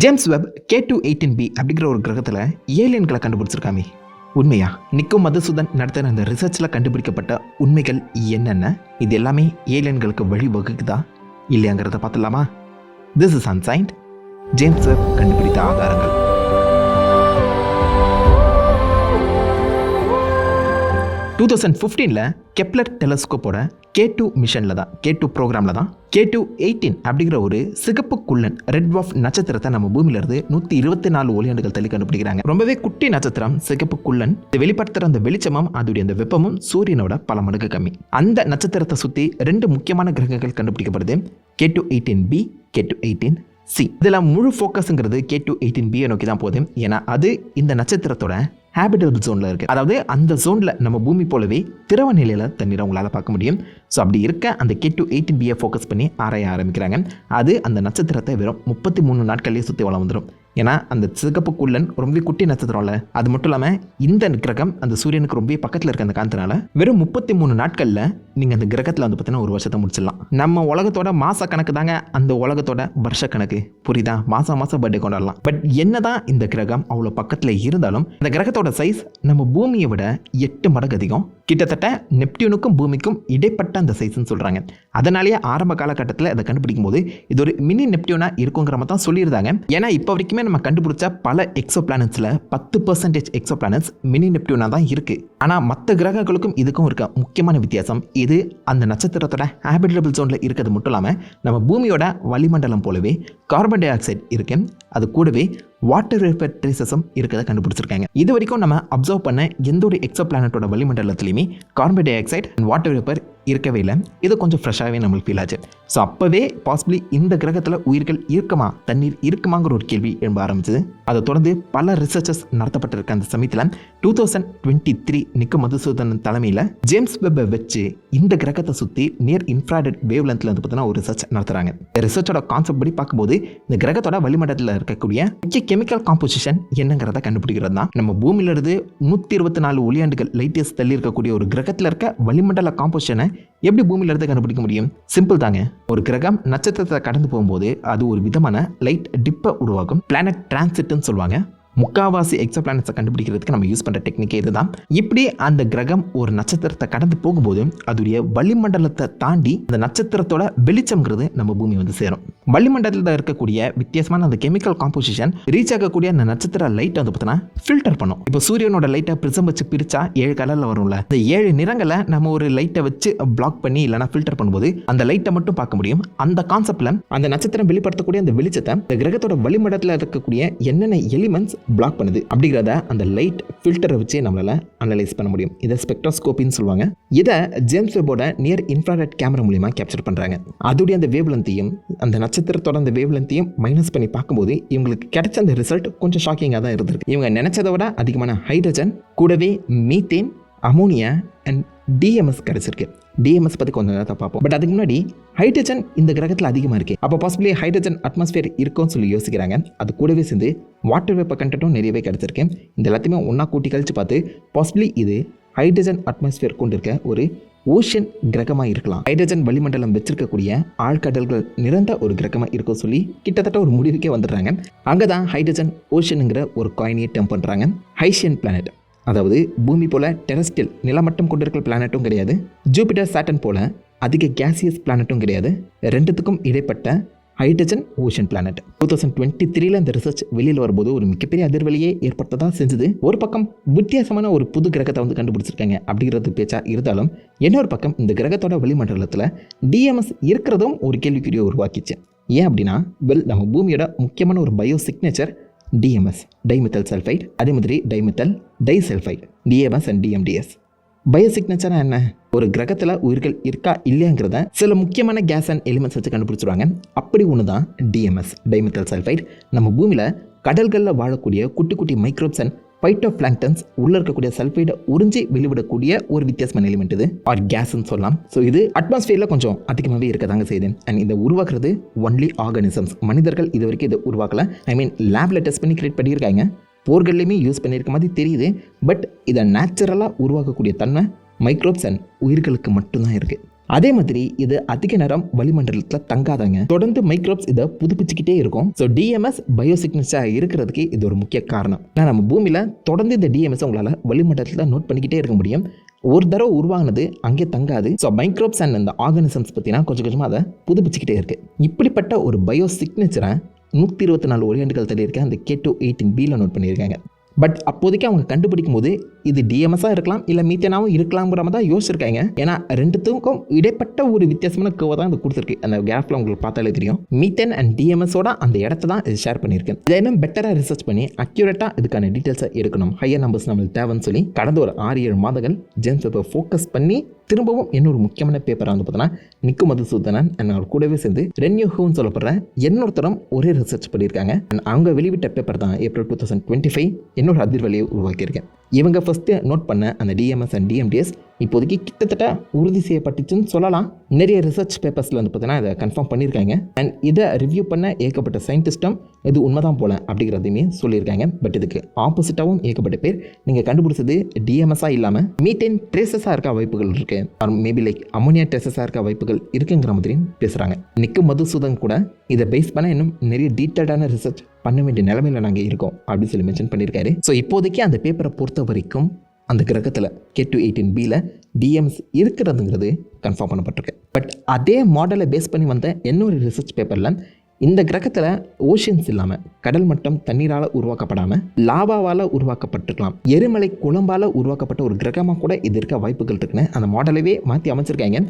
James Webb K two eighteen b அப்படிங்கிற ஒரு கிரகத்தில் ஏலியன்களை கண்டுபிடிச்சிருக்காமே. உண்மையா? நிக்கோ மதுசூதன் நடத்தின அந்த ரிசர்ச்சில் கண்டுபிடிக்கப்பட்ட உண்மைகள் என்னென்ன? இது எல்லாமே ஏலியன்களுக்கு வழி வகுக்குதா இல்லையாங்கிறத பார்த்துலாமா this is Unsigned James Webb கண்டுபிடித்த ஆதாரங்கள். டூ தௌசண்ட் ஃபிஃப்டீனில் கெப்லர் டெலஸ்கோப்போட கே டூ மிஷனில் தான் கே டூ ப்ரோக்ராமில் தான் கே டூ எயிட்டீன் அப்படிங்கிற ஒரு சிகப்பு குள்ளன் ரெட் வாஃப் நட்சத்திரத்தை நம்ம பூமியிலிருந்து நூற்றி இருபத்தி நாலு ஒளியாண்டுகள் தள்ளி கண்டுபிடிக்கிறாங்க. ரொம்பவே குட்டி நட்சத்திரம் சிகப்பு குள்ளன். இது வெளிப்படுத்துகிற அந்த வெளிச்சமும் அதோடைய அந்த வெப்பமும் சூரியனோட பல மடங்கு கம்மி. அந்த நட்சத்திரத்தை சுற்றி ரெண்டு முக்கியமான கிரகங்கள் கண்டுபிடிக்கப்படுது. K two eighteen b K two eighteen c இதில் முழு ஃபோக்கஸுங்கிறது கே டூ எயிட்டின் பியை நோக்கி தான் போகுது. ஏன்னா அது இந்த நட்சத்திரத்தோட ஹேபிட்டபிள் ஜோனில் இருக்குது அதாவது அந்த ஜோனில் நம்ம பூமி போலவே திரவ நிலையில் தண்ணீரை உங்களால் பார்க்க முடியும். ஸோ அப்படி இருக்க அந்த கே டூ எயிட்டின் பியை ஃபோக்கஸ் பண்ணி ஆராய ஆரம்பிக்கிறாங்க. அது அந்த நட்சத்திரத்தை வெறும் முப்பத்தி மூணு நாட்கள்லேயே சுற்றி வளம் வந்துடும் ஏன்னா அந்த சிகப்பு குள்ளன் ரொம்ப குட்டி நட்சத்திரம்ல. அது மட்டும் இல்லாமல் இந்த கிரகம் அந்த சூரியனுக்கு ரொம்ப பக்கத்தில் இருக்க அந்த காந்தனால வெறும் முப்பத்தி மூணு நாட்களில் நீங்கள் அந்த கிரகத்தில் வந்து பார்த்தீங்கன்னா ஒரு வருஷத்தை முடிச்சிடலாம். நம்ம உலகத்தோட மாச கணக்கு தாங்க அந்த உலகத்தோட வருஷ கணக்கு. புரியுதா? மாதம் மாதம் பர்த்டே கொண்டாடலாம். பட் என்னதான் இந்த கிரகம் அவ்வளோ பக்கத்தில் இருந்தாலும் இந்த கிரகத்தோட சைஸ் நம்ம பூமியை விட எட்டு மடங்கு அதிகம். கிட்டத்தட்ட நெப்டியூனுக்கும் பூமிக்கும் இடைப்பட்ட அந்த சைஸ்ன்னு சொல்கிறாங்க அதனாலேயே ஆரம்ப காலகட்டத்தில் அதை கண்டுபிடிக்கும் போது இது ஒரு மினி நெப்டியூனாக இருக்குங்கிற மாதிரி தான் சொல்லியிருந்தாங்க. ஏன்னா இப்போ வரைக்குமே நம்ம கண்டுபிடிச்ச பல எக்ஸோ பிளானட்ஸில் பத்து பர்சன்டேஜ் எக்ஸோ பிளானட்ஸ் மினி நெப்டியூனாக தான் இருக்குது ஆனால் மற்ற கிரகங்களுக்கும் இதுக்கும் இருக்க முக்கியமான வித்தியாசம் இது அந்த நட்சத்திரத்தோட ஹேபிட்டபிள் ஜோனில் இருக்கிறது மட்டும் இல்லாமல் நம்ம பூமியோட வளிமண்டலம் போலவே கார்பன் டை ஆக்சைடு இருக்கு. அது கூடவே வாட்டர் ரெஃபர்ட்ரிசம் இருக்கிறத கண்டுபிடிச்சிருக்காங்க. இது வரைக்கும் நம்ம அப்சர்வ் பண்ண எந்த ஒரு எக்ஸோ பிளானட்டோட வளிமண்டலத்துலையுமே carbon dioxide and water vapour இருக்கவே இல்லை. இது கொஞ்சம் ஃப்ரெஷ்ஷாகவே நம்மளுக்கு ஃபீல் ஆச்சு. ஸோ அப்போவே பாசிபிளி இந்த கிரகத்தில் உயிர்கள் இருக்குமா தண்ணீர் இருக்குமாங்கிற ஒரு கேள்வி எழும்ப ஆரம்பிச்சது. அதை தொடர்ந்து பல ரிசர்ச்சஸ் நடத்தப்பட்டிருக்க அந்த சமயத்தில் டூ தௌசண்ட் டுவெண்ட்டி த்ரீ நிக்க மதுசூதன் தலைமையில் ஜேம்ஸ் வெப்பை வச்சு இந்த கிரகத்தை சுற்றி நியர் இன்ஃப்ராடட் வேவ் லென்த்தில் வந்து பார்த்தீங்கன்னா ஒரு ரிசர்ச் நடத்துகிறாங்க இந்த ரிசர்ச்சோட கான்செப்ட் படி பார்க்கும்போது இந்த கிரகத்தோட வளிமண்டலத்தில் இருக்கக்கூடிய முக்கிய கெமிக்கல் காம்போசிஷன் என்னங்கிறத கண்டுபிடிக்கிறது தான் நம்ம பூமியிலிருந்து நூற்றி இருபத்தி நாலு ஒளியாண்டுகள் லைட்டியஸ் தள்ளி இருக்கக்கூடிய ஒரு கிரகத்தில் இருக்க வளிமண்டல காம்போசிஷனை எப்படி பூமியில இருந்து கண்டுபிடிக்க முடியும்? சிம்பிள் தாங்க. ஒரு கிரகம் நட்சத்திரத்தை கடந்து போகும்போது அது ஒரு விதமான லைட் டிப்பை உருவாக்கும். பிளானட் டிரான்சிட்னு சொல்லுவாங்க. முக்காவாசி எக்ஸோ பிளானட்ஸை கண்டுபிடிக்கிறதுக்கு நம்ம யூஸ் பண்ணுற டெக்னிக்கே இதுதான். இப்படி அந்த கிரகம் ஒரு நட்சத்திரத்தை கடந்து போகும்போது அதோடைய வளிமண்டலத்தை தாண்டி அந்த நட்சத்திரத்தோட வெளிச்சம்ங்கிறது நம்ம பூமி வந்து சேரும். வளிமண்டலத்தில் இருக்கக்கூடிய வித்தியாசமான அந்த கெமிக்கல் காம்போசிஷன் ரீச் ஆகக்கூடிய அந்த நட்சத்திர லைட்டை வந்து பார்த்தீங்கன்னா ஃபில்டர் பண்ணும். இப்போ சூரியனோட லைட்டை ப்ரிசம் வச்சு பிரித்தா ஏழு கலரில் வரும்ல. இந்த ஏழு நிறங்களை நம்ம ஒரு லைட்டை வச்சு பிளாக் பண்ணி இல்லைனா ஃபில்டர் பண்ணும்போது அந்த லைட்டை மட்டும் பார்க்க முடியும். அந்த கான்செப்டில் அந்த நட்சத்திரம் வெளிப்படுத்தக்கூடிய அந்த வெளிச்சத்தை இந்த கிரகத்தோட வளிமண்டலத்தில் இருக்கக்கூடிய என்னென்ன எலிமெண்ட்ஸ் பிளாக் பண்ணுது. அப்படிங்கிறத அந்த லைட் ஃபில்டரை வச்சே நம்மளால் அனலைஸ் பண்ண முடியும். இதை ஸ்பெக்ட்ரோஸ்கோப்பின்னு சொல்லுவாங்க. இதை ஜேம்ஸ் வெப்போட நியர் இன்ஃப்ராரெட் கேமரா மூலியமாக கேப்சர் பண்ணுறாங்க அதோடைய அந்த வேவ்லென்த்தையும் அந்த நட்சத்திரத்தோட அந்த வேவ் மைனஸ் பண்ணி பார்க்கும்போது இவங்களுக்கு கிடைச்ச அந்த ரிசல்ட் கொஞ்சம் ஷாக்கிங்காக தான் இருந்திருக்கு. இவங்க நினச்சதை விட அதிகமான ஹைட்ரஜன் கூடவே மீத்தேன் அமோனியா அண்ட் டிஎம்எஸ் கிடச்சிருக்கு. டிஎம்எஸ் பற்றி கொஞ்சம் நேரத்தை பார்ப்போம். பட் அதுக்கு முன்னாடி ஹைட்ரஜன் இந்த கிரகத்தில் அதிகமாக இருக்குது அப்போ பாசிபிளி ஹைட்ரஜன் அட்மாஸ்பியர் இருக்கும்னு சொல்லி யோசிக்கிறாங்க. அது கூடவே சேர்ந்து வாட்டர் வேப்பர் கண்டென்ட்டும் நிறையவே கிடச்சிருக்கு. இந்த எல்லாத்தையுமே ஒன்றா கூட்டி கழிச்சு பார்த்து பாசிபிளி இது ஹைட்ரஜன் அட்மாஸ்பியர் கொண்டிருக்க ஒரு ஓஷன் கிரகமாக இருக்கலாம். ஹைட்ரஜன் வளிமண்டலம் வச்சிருக்கக்கூடிய ஆழ்கடல்கள் நிறைந்த ஒரு கிரகமாக இருக்கும் சொல்லி கிட்டத்தட்ட ஒரு முடிவுக்கே வந்துடுறாங்க. அங்கே தான் ஹைட்ரஜன் ஓஷனுங்கிற ஒரு காயினியை டெம்ப் பண்ணுறாங்க ஹைஷியன் பிளானட் அதாவது பூமி போல டெரஸ்டியல் நிலமட்டம் கொண்டிருக்கிற பிளானட்டும் கிடையாது. ஜூபிட்டர் சாட்டன் போல அதிக கேசியஸ் பிளானட்டும் கிடையாது. ரெண்டுத்துக்கும் இடைப்பட்ட hydrogen ocean planet two thousand twenty த்ரீல இந்த ரிசர்ச் வெளியில் வரும்போது ஒரு மிகப்பெரிய அதிர்வலியே ஏற்படுத்ததான் செஞ்சது. ஒரு பக்கம் வித்தியாசமான ஒரு புது கிரகத்தை வந்து கண்டுபிடிச்சிருக்காங்க அப்படிங்கிறது பேச்சா இருந்தாலும் இன்னொரு பக்கம் இந்த கிரகத்தோட வளிமண்டலத்தில் டிஎம்எஸ் இருக்கிறதும் ஒரு கேள்விக்குறியை உருவாக்கிச்சு. ஏன் அப்படின்னா வெல் நம்ம பூமியோட முக்கியமான ஒரு bio signature DMS dimethyl sulphide அதே மாதிரி dimethyl disulphide DMS and DMDS பயோசிக்னேச்சர்னா என்ன? ஒரு கிரகத்தில் உயிர்கள் இருக்கா இல்லையாங்கிறத சில முக்கியமான கேஸ் அண்ட் எலிமெண்ட்ஸ் வச்சு கண்டுபிடிச்சிருவாங்க. அப்படி ஒன்று தான் டிஎம்எஸ் டைமெத்தல் சல்ஃபைட் நம்ம பூமியில் கடல்களில் வாழக்கூடிய குட்டி குட்டி மைக்ரோப்ஸ் அண்ட் பைட்டோ பிளாங்டன்ஸ் உள்ளே இருக்கக்கூடிய சல்ஃபைடை உறிஞ்சி வெளிவிடக்கூடிய ஒரு வித்தியாசமான எலிமெண்ட் இது. ஆர் கேஸ்ன்னு சொல்லலாம். ஸோ இது அட்மாஸ்பியரில் கொஞ்சம் அதிகமாகவே இருக்க தாங்க செய்யுது. அண்ட் இதை உருவாக்குறது ஒன்லி ஆர்கானிசம்ஸ் மனிதர்கள் இது வரைக்கும் இதை உருவாக்கல. ஐ மீன் லேபில் டெஸ்ட் பண்ணி கிரியேட் பண்ணியிருக்காங்க. போர்கள்லையுமே யூஸ் பண்ணியிருக்க மாதிரி தெரியுது. பட் இதை நேச்சுரலாக உருவாக்கக்கூடிய தன்மை மைக்ரோப்ஸ் அண்ட் உயிர்களுக்கு மட்டும்தான் இருக்குது அதே மாதிரி இது அதிக நேரம் வளிமண்டலத்தில் தங்காதாங்க. தொடர்ந்து மைக்ரோப்ஸ் இதை புதுப்பிச்சுக்கிட்டே இருக்கும். ஸோ டிஎம்எஸ் பயோசிக்னஸாக இருக்கிறதுக்கு இது ஒரு முக்கிய காரணம். ஏன்னா நம்ம பூமியில் தொடர்ந்து இந்த டிஎம்எஸ் உங்களால் வளிமண்டலத்தில் நோட் பண்ணிக்கிட்டே இருக்க முடியும். ஒரு தடவை உருவானது அங்கே தங்காது. ஸோ மைக்ரோப்ஸ் அண்ட் இந்த ஆர்கானிசம்ஸ் பற்றினா கொஞ்சம் கொஞ்சமாக அதை புதுப்பிச்சுக்கிட்டே இருக்குது இப்படிப்பட்ட ஒரு பயோ சிக்னேச்சரை நூற்றி இருபத்தி நாலு ஒளியாண்டுகள் தள்ளி இருக்க அந்த கே டூ எயிட்டின் பியில் நோட் பண்ணியிருக்காங்க. பட் அப்போதைக்கு அவங்க கண்டுபிடிக்கும் போது இது டிஎம்எஸாக இருக்கலாம் இல்லை மீத்தனாவும் இருக்கலாம்ங்கிற மாதிரி தான் யோசிச்சிருக்காங்க. ஏன்னா ரெண்டுத்துக்கும் இடைப்பட்ட ஒரு வித்தியாசமான கர்வை தான் இது கொடுத்துருக்கு. அந்த கேப்பில் உங்களுக்கு பார்த்தாலே தெரியும். மீத்தன் அண்ட் டிஎம்எஸோட அந்த இடத்த தான் இது ஷேர் பண்ணியிருக்கேன் இதை இன்னும் பெட்டராக ரிசர்ச் பண்ணி அக்யூரேட்டாக இதுக்கான டீட்டெயில்ஸை எடுக்கணும். ஹையர் நம்பர்ஸ் நம்மளுக்கு தேவைன்னு சொல்லி கடந்த ஒரு ஆறு ஏழு மாதங்கள் ஜேம்ஸ் பேப்பர் ஃபோக்கஸ் பண்ணி திரும்பவும் இன்னொரு முக்கியமான பேப்பரை வந்து பார்த்தோன்னா நிக்கு மதுசூதனன் அண்ட் அவர் கூடவே சேர்ந்து ரென்யூ ஹூன்னு சொல்லப்படுற இன்னொருத்தரும் ஒரே ரிசர்ச் பண்ணியிருக்காங்க. அவங்க வெளிவிட்ட பேப்பர் தான் April two thousand twenty five இன்னொரு அதிர்வலையை உருவாக்கியிருக்கேன். இவங்க ஃபஸ்ட்டு நோட் பண்ண அந்த டிஎம்எஸ் அண்ட் டிஎம்டிஎஸ் இப்போதைக்கு கிட்டத்தட்ட உறுதி செய்யப்பட்டுச்சுன்னு சொல்லலாம். நிறைய ரிசர்ச் பேப்பர்ஸில் வந்து பார்த்தீங்கன்னா இதை கன்ஃபார்ம் பண்ணியிருக்காங்க. அண்ட் இதை ரிவ்யூ பண்ண ஏகப்பட்ட சயின்டிஸ்ட்டும் இது உண்மைதான் போல அப்படிங்கிறதையுமே சொல்லியிருக்காங்க. பட் இதுக்கு ஆப்போசிட்டாகவும் ஏகப்பட்ட பேர். நீங்கள் கண்டுபிடிச்சது டிஎம்எஸ்ஸாக இல்லாமல் மீத்தேன் ட்ரேசஸாக இருக்க வாய்ப்புகள் இருக்குது ஆர் மேபி லைக் அமோனியா ட்ரேசஸாக இருக்க வாய்ப்புகள் இருக்குங்கிற மாதிரியும் பேசுகிறாங்க நிக்கு மதுசூதன் கூட இதை பேஸ் பண்ண இன்னும் நிறைய டீட்டெயில்டான ரிசர்ச் பண்ண வேண்டிய நிலைமையில் நாங்கள் இருக்கோம் அப்படின்னு சொல்லி மென்ஷன் பண்ணியிருக்காரு. ஸோ இப்போதைக்கு அந்த பேப்பரை பொறுத்த வரைக்கும் அந்த கிரகத்தில் கே டூ எயிட்டின் பியில் டிஎம்ஸ் இருக்கிறதுங்கிறது கன்ஃபார்ம் பண்ணப்பட்டிருக்கு. பட் அதே மாடலை பேஸ் பண்ணி வந்த இன்னொரு ரிசர்ச் பேப்பரில் இந்த கிரகத்தில் ஓஷன்ஸ் இல்லாமல் கடல் மட்டம் தண்ணீரால் உருவாக்கப்படாமல் லாவாவால் உருவாக்கப்பட்டிருக்கலாம். எரிமலை குழம்பால் உருவாக்கப்பட்ட ஒரு கிரகமாக கூட இது இருக்க வாய்ப்புகள் இருக்குன்னு அந்த மாடலவே மாற்றி அமைச்சிருக்காங்க.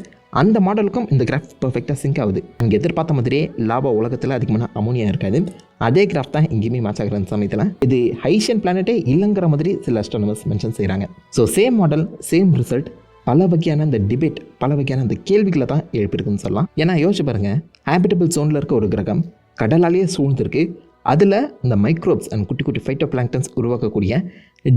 அந்த மாடலுக்கும் இந்த கிராஃப் பர்ஃபெக்டாக சிங்க் ஆகுது. இங்கே எதிர்பார்த்த மாதிரியே லாபா உலகத்தில் அதிகமான அமோனியா இருக்காது. அதே கிராஃப் தான் எங்கேயுமே மேட்ச் ஆகிற அந்த சமயத்தில். இது ஹைஷியன் பிளானட்டே இல்லைங்கிற மாதிரி சில அஸ்ட்ரானமர்ஸ் மென்ஷன் செய்கிறாங்க so same model same result பல வகையான இந்த டிபேட் பல வகையான இந்த கேள்விகளை தான் எழுப்பியிருக்குன்னு சொல்லலாம். ஏன்னா யோசிச்சு பாருங்கள் ஹேபிட்டபிள் ஜோனில் இருக்க ஒரு கிரகம் கடலாலேயே சூழ்ந்திருக்கு. அதில் இந்த மைக்ரோப்ஸ் அண்ட் குட்டி குட்டி ஃபைட்டோ பிளாங்டன்ஸ் உருவாக்கக்கூடிய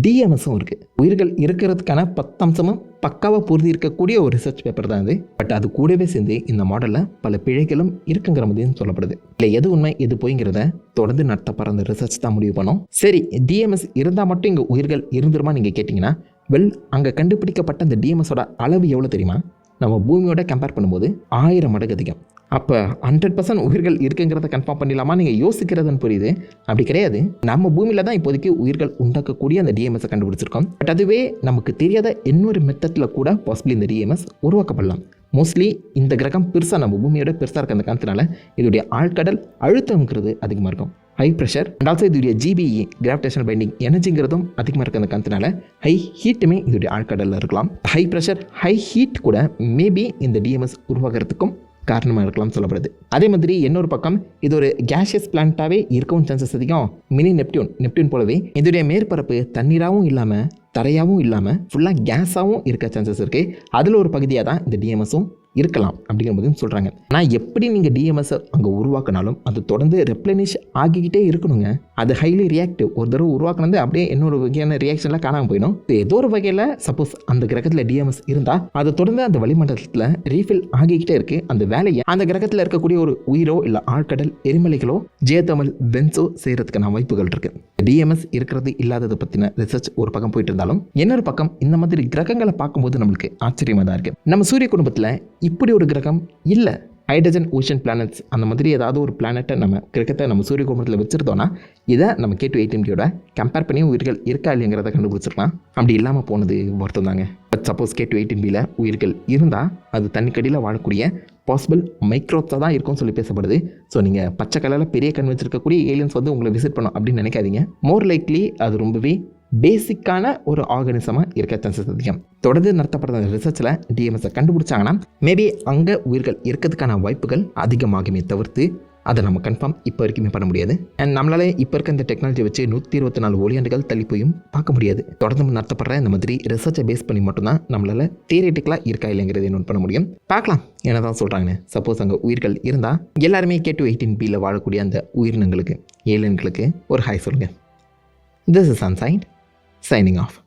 டிஎம்எஸும் இருக்குது உயிர்கள் இருக்கிறதுக்கான பத்தம்சமும் பக்காவாக பொருதி இருக்கக்கூடிய ஒரு ரிசர்ச் பேப்பர் தான் இது. பட் அது கூடவே சேர்ந்து இந்த மாடலில் பல பிழைகளும் இருக்குங்கிற மாதிரியும் சொல்லப்படுது. இல்லை எது உண்மை எது போய்ங்கிறத தொடர்ந்து நடத்தப்படுற அந்த ரிசர்ச் தான் முடிவு பண்ணோம். சரி டிஎம்எஸ் இருந்தால் மட்டும் இங்கே உயிர்கள் இருந்துருமா நீங்கள் கேட்டிங்கன்னா? வெல் அங்கே கண்டுபிடிக்கப்பட்ட அந்த டிஎம்எஸோட அளவு எவ்வளோ தெரியுமா? நம்ம பூமியோட கம்பேர் பண்ணும்போது ஆயிரம் மடங்கு அதிகம். அப்போ ஹண்ட்ரட் பர்சன்ட் உயிர்கள் இருக்குங்கிறத கன்ஃபார்ம் பண்ணிடலாமா? நீங்கள் யோசிக்கிறதுன்னு புரியுது. அப்படி கிடையாது. நம்ம பூமியில் தான் இப்போதைக்கு உயிர்கள் உண்டாக்கக்கூடிய அந்த டிஎம்எஸை கண்டுபிடிச்சிருக்கோம். பட் அதுவே நமக்கு தெரியாத இன்னொரு மெத்தடில் கூட பாசிபிளி இந்த டிஎம்எஸ் உருவாக்கப்படலாம். மோஸ்ட்லி இந்த கிரகம் பெருசாக நம்ம பூமியோட பெருசாக இருக்க அந்த காரணத்தினால இதோடைய ஆழ்கடல் அழுத்தம்ங்கிறது அதிகமாக இருக்கும். ஹை ப்ரெஷர் அண்ட் ஆல்சோ இதோடைய ஜிபிஇ கிராவிடேஷனல் பைண்டிங் எனர்ஜிங்கிறதும் அதிகமாக இருக்க அந்த காரணத்தினால ஹை ஹீட்டுமே இதோடைய ஆழ்கடலில் இருக்கலாம். ஹை ப்ரெஷர் ஹை ஹீட் கூட மேபி இந்த டிஎம்எஸ் உருவாகிறதுக்கும் காரணமாக இருக்கலாம் சொல்லப்படுது. அதே மாதிரி இன்னொரு பக்கம் இது ஒரு கேஷியஸ் பிளான்ட்டாகவே இருக்கவும் சான்சஸ் அதிகம். மினி நெப்டியூன் நெப்டியூன் போலவே இதோடைய மேற்பரப்பு தண்ணீராகவும் இல்லாமல் தரையாகவும் இல்லாமல் ஃபுல்லாக கேஸாகவும் இருக்க சான்சஸ் இருக்குது அதில் ஒரு பகுதியாக தான் இந்த டிஎம்எஸும் இருக்கலாம் அப்படிங்கிற போதும் சொல்கிறாங்க ஆனால் எப்படி நீங்கள் டிஎம்எஸ்ஸை அங்கே உருவாக்கினாலும் அது தொடர்ந்து ரெப்ளனிஷ் ஆகிக்கிட்டே இருக்கணுங்க. அது ஹைலி ரியாக்டிவ் ஒரு தடவை உருவாக்குனது அப்படியே இன்னொரு வகையான ரியாக்ஷன்லாம் காணாமல் போயிடும். ஏதோ ஒரு வகையில் சப்போஸ் அந்த கிரகத்தில் டிஎம்எஸ் இருந்தால் அது தொடர்ந்து அந்த வளிமண்டலத்தில் ரீஃபில் ஆகிக்கிட்டே இருக்குது அந்த வேலையை அந்த கிரகத்தில் இருக்கக்கூடிய ஒரு உயிரோ இல்லை ஆழ்கடல் எரிமலைகளோ ஜேதமல் பென்சோ செய்கிறதுக்கான வாய்ப்புகள் இருக்குது டிஎம்எஸ் இருக்கிறது இல்லாததை பற்றின ரிசர்ச் ஒரு பக்கம் போயிட்டு இருந்தாலும் இன்னொரு பக்கம் இந்த மாதிரி கிரகங்களை பார்க்கும்போது நம்மளுக்கு ஆச்சரியமாக தான் இருக்குது நம்ம சூரிய குடும்பத்தில் இப்படி ஒரு கிரகம் இல்லை. ஹைட்ரஜன் ஓஷன் பிளானட்ஸ் அந்த மாதிரி ஏதாவது ஒரு பிளானட்டை நம்ம கிரகத்தை நம்ம சூரிய குடும்பத்தில் வச்சுருந்தோன்னா இதை நம்ம கே டு எயிட்டின்டியோட கம்பேர் பண்ணி உயிர்கள் இருக்கா இல்லைங்கிறத கண்டுபிடிச்சிருக்கலாம் அப்படி இல்லாமல் போனது வருத்தம் தாங்க. But suppose K two eighteen பியில் உயிர்கள் இருந்தால் அது தண்ணிக்கடியில் வாழக்கூடிய பாசிபிள் மைக்ரோப்ஸாக தான் இருக்கும்னு சொல்லி பேசப்படுது. ஸோ நீங்கள் பச்சை கலரில் பெரிய கண் வச்சிருக்கக்கூடிய ஏலியன்ஸ் வந்து உங்களை விசிட் பண்ணும் அப்படின்னு நினைக்காதீங்க. மோர் லைக்லி அது ரொம்பவே பேசிக்கான ஒரு ஆர்கனிசமாக இருக்க சான்சஸ் அதிகம். தொடர்ந்து நடத்தப்படுற ரிசர்ச்சில் டிஎம்எஸை கண்டுபிடிச்சாங்கன்னா மேபி அங்கே உயிர்கள் இருக்கிறதுக்கான வாய்ப்புகள் அதிகமாகுமே தவிர்த்து அதை நம்ம கன்ஃபார்ம் இப்போ வரைக்குமே பண்ண முடியாது. அண்ட் நம்மளால இப்போ இருக்க இந்த டெக்னாலஜி வச்சு நூற்றி இருபத்தி நாலு ஒளியாண்டுகள் தள்ளி போயும் பார்க்க முடியாது. தொடர்ந்து நடத்தப்படுற இந்த மாதிரி ரிசர்ச்சை பேஸ் பண்ணி மட்டும்தான் நம்மளால் தியரட்டிக்கலாக இருக்கா இல்லைங்கிறத நோட் பண்ண முடியும். பார்க்கலாம். என்ன தான் சொல்கிறாங்கன்னு சப்போஸ் அங்கே உயிர்கள் இருந்தால் எல்லாருமே கே டு எயிட்டீன் பியில் வாழக்கூடிய அந்த உயிரினங்களுக்கு ஏலியன்களுக்கு ஒரு ஹாய் சொல்லுங்கள் this is Unsigned signing off.